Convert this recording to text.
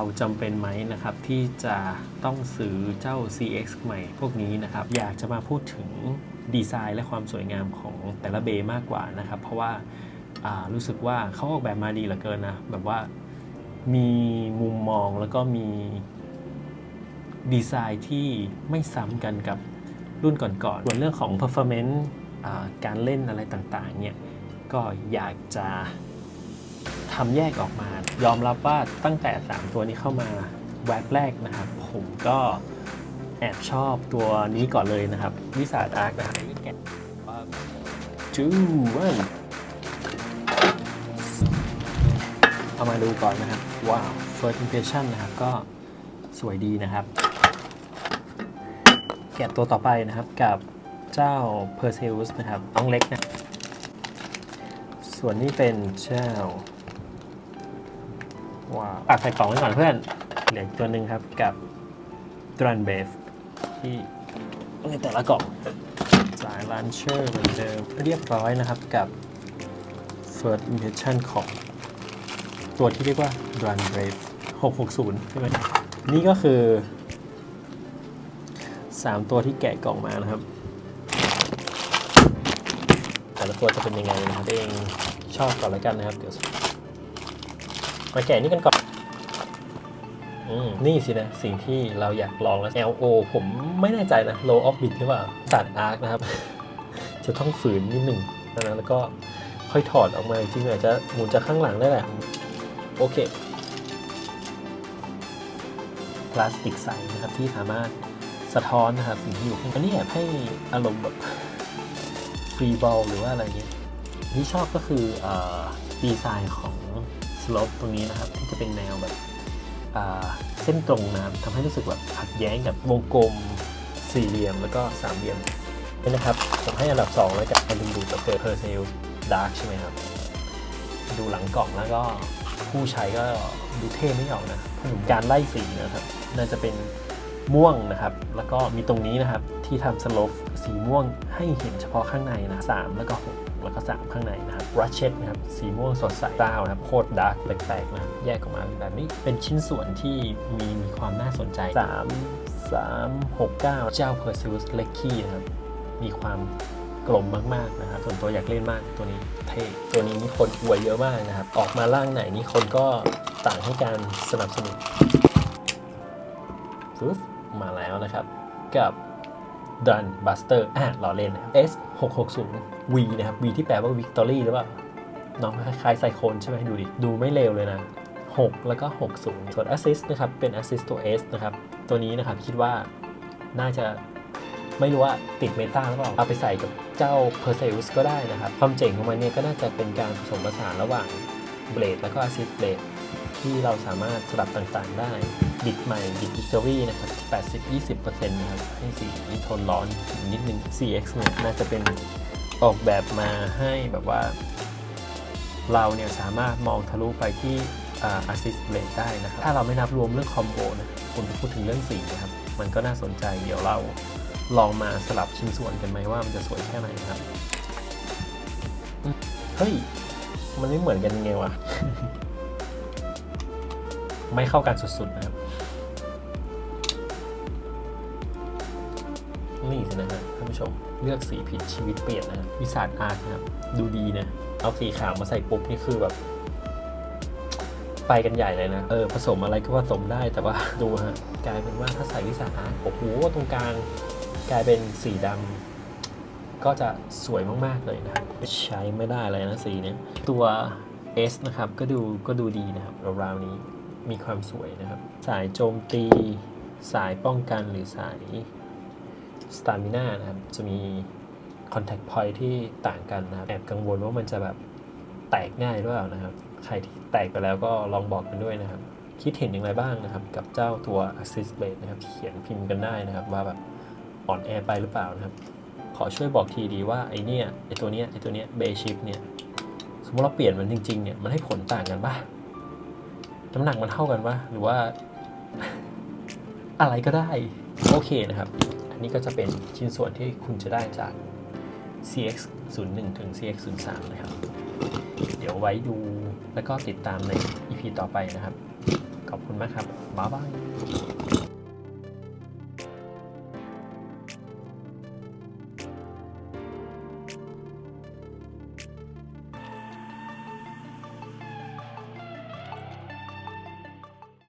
เราจำเป็นไหมนะครับที่จะต้องซื้อเจ้า CX ใหม่พวกนี้นะครับ อยากจะมาพูดถึงดีไซน์และความสวยงามของแต่ละเบย์มากกว่านะครับ เพราะว่าารู้สึกว่าเขาออกแบบมาดีเหลือเกินนะ แบบว่ามีมุมมองแล้วก็มีดีไซน์ที่ไม่ซ้ำกันกับรุ่นก่อนๆส่วนเรื่องของ performance อการเล่นอะไรต่างๆเนี่ยก็อยากจะ ทำแยกออกมา ยอมรับว่าตั้งแต่ 3 ตัวนี้เข้ามาแวบแรกนะครับ ผมก็แอบชอบตัวนี้ก่อนเลยนะครับ วิสาดอาร์คนะครับแกะว่าจูวันเอามาดูก่อนนะครับ ว้าว first impression นะครับ ก็สวยดีนะครับ แกะตัวต่อไปนะครับกับเจ้า Perseus นะครับน้องเล็กนะ ส่วนนี้เป็นเจ้า ว้าวฝากใส่กล่องไว้ก่อนเพื่อน เหลืออกตัวหนึ่งครับกับ d r u n b a v e ที่ในแต่ละกล่องสาย Launcher เหมือนเดิมเรียบร้อยนะครับกับ First Impression ของตัวที่เรียกว่า d r u n b a v e 660 ใช่ไหม นี่ก็คือ 3 ตัวที่แกะกล่องมานะครับ แต่ละตัวจะเป็นยังไงนะครับเองชอบก่อนแล้วกันนะครับ เดี๋ยว มาแกะนี่กันก่อนอืมนี่สินะ สิ่งที่เราอยากลองแล้ว LO ผมไม่แน่ใจนะ low of Bit หรือเปล่าสัตว์อาร์คนะครับ จะต้องฝืนนิดหนึ่งนะแล้วก็ค่อยถอดออกมาจริงๆอาจจะหมุนจากข้างหลังได้แหละ โอเค พลาสติกใสนะครับที่สามารถสะท้อนนะครับสิ่งที่อยู่ข้างในอันนี้แอบให้อารมณ์แบบฟรีบอลหรือว่าอะไรเงี้ยที่ชอบก็คืออดีไซน์ของ สโลปตรงนี้นะครับที่จะเป็นแนวแบบเส้นตรงนะครับทำให้รู้สึกแบบขัดแย้งกับวงกลมสี่เหลี่ยมแล้วก็สามเหลี่ยมนี่นะครับผมให้อันดับ2แล้วกันดูดูกับเเพอร์เซลดาร์กใช่ไหมครับ ดูหลังกล่องแล้วก็ผู้ใช้ก็ดูเท่ไม่ออกนะเพราะหนุ่มการไล่สีนะครับ น่าจะเป็นม่วงนะครับ แล้วก็มีตรงนี้นะครับที่ทำสโลปสีม่วงให้เห็นเฉพาะข้างในนะสามแล้วก็หก แล้วก็ 3 ข้างในนะครับรัชเชตนะครับสีม่วงสดใสดานะครับโคตรดาร์กแปลกๆนะครับแยกออกมาแบบนี้เป็นชิ้นส่วนที่มีมีความน่าสนใจ 3 3 6 9 เจ้า Perseus l e c k y นะครับมีความกลมมากๆนะครับส่วนตัวอยากเล่นมากตัวนี้เท่ตัวนี้นี่คนอวยเยอะมากนะครับ ออกมาร่างไหนนี่คนก็ต่างให้การสนับสนุนฟึ๊บมาแล้วนะครับ กับ Dun Buster อะล้อเล่นนะครับ S 6 6 0 V นะครับ V ที่แปลว่า Victory หรือเปล่าน้องคล้ายๆไซโคนใช่ไหมดูดิ ดูไม่เลวเลยนะ 6 แล้วก็ 60 ส่วน Assist นะครับ เป็น Assist ตัว S นะครับ ตัวนี้นะครับคิดว่าน่าจะไม่รู้ว่าติดเมตาหรือเปล่า เอาไปใส่กับเจ้า Perseus ก็ได้นะครับ ความเจ๋งของมันเนี่ยก็น่าจะเป็นการผสมผสานระหว่างเบลดแล้วก็ Assist เบลด ที่เราสามารถสลับต่างๆ ได้บิดใหม่บิด Victory นะครับ 80-20%นะครับให้สีทนร้อนนิดนึง CX เนี่ยน่าจะเป็นออกแบบมาให้แบบว่า เราเนี่ยสามารถมองทะลุไปที่อ่า assist blade ได้นะครับ ถ้าเราไม่นับรวมเรื่องคอมโบนะคุณพูดถึงเรื่องสีนะครับ มันก็น่าสนใจเดี๋ยวเราลองมาสลับชิ้นส่วนกันไหมว่ามันจะสวยแค่ไหนนะครับ เฮ้ย มันไม่เหมือนกันยังไงวะ ไม่เข้ากันสุดๆนะครับ นี่สินะฮะท่านผู้ชม เลือกสีผิดชีวิตเปลี่ยนนะครับวิสาดอาร์ตนะครับ ดูดีนะ เอาสีขาวมาใส่ปุ๊บนี่คือแบบ ไปกันใหญ่เลยนะ เออ ผสมอะไรก็ผสมได้แต่ว่าดูฮะกลายเป็นว่าถ้าใส่วิสาอาร์ตโอ้โหตรงกลาง กลายเป็นสีดำก็จะสวยมากๆเลยนะครับใช้ไม่ได้เลยนะสีเนี้ยตัว S นะครับ ก็ดูก็ดูดีนะครับราวๆนี้ มีความสวยนะครับ สายโจมตี สายป้องกันหรือสายสตามิน่านะครับ จะมี Contact Point ที่ต่างกันนะครับ แอบกังวลว่ามันจะแบบแตกง่ายหรือเปล่านะครับ ใครที่แตกไปแล้วก็ลองบอกกันด้วยนะครับ คิดเห็นอย่างไรบ้างนะครับ กับเจ้าตัว Assist Blade นะครับ เขียนพิมพ์กันได้นะครับ ว่าแบบอ่อนแอไปหรือเปล่านะครับ ขอช่วยบอกทีดีว่าไอเนี่ยไอตัวเนี้ยไอตัวเนี้ยเบชิปเนี่ย สมมติเราเปลี่ยนมันจริงๆเนี่ย มันให้ผลต่างกันปะ น้ำหนักมันเท่ากันปะหรือว่า อะไรก็ได้ โอเคนะครับ อันนี้ก็จะเป็นชิ้นส่วนที่คุณจะได้จาก CX 0 1ถึง CX 0 3นะครับ เดี๋ยวไว้ดูแล้วก็ติดตามใน EP ต่อไปนะครับ ขอบคุณมากครับ บ๊ายบาย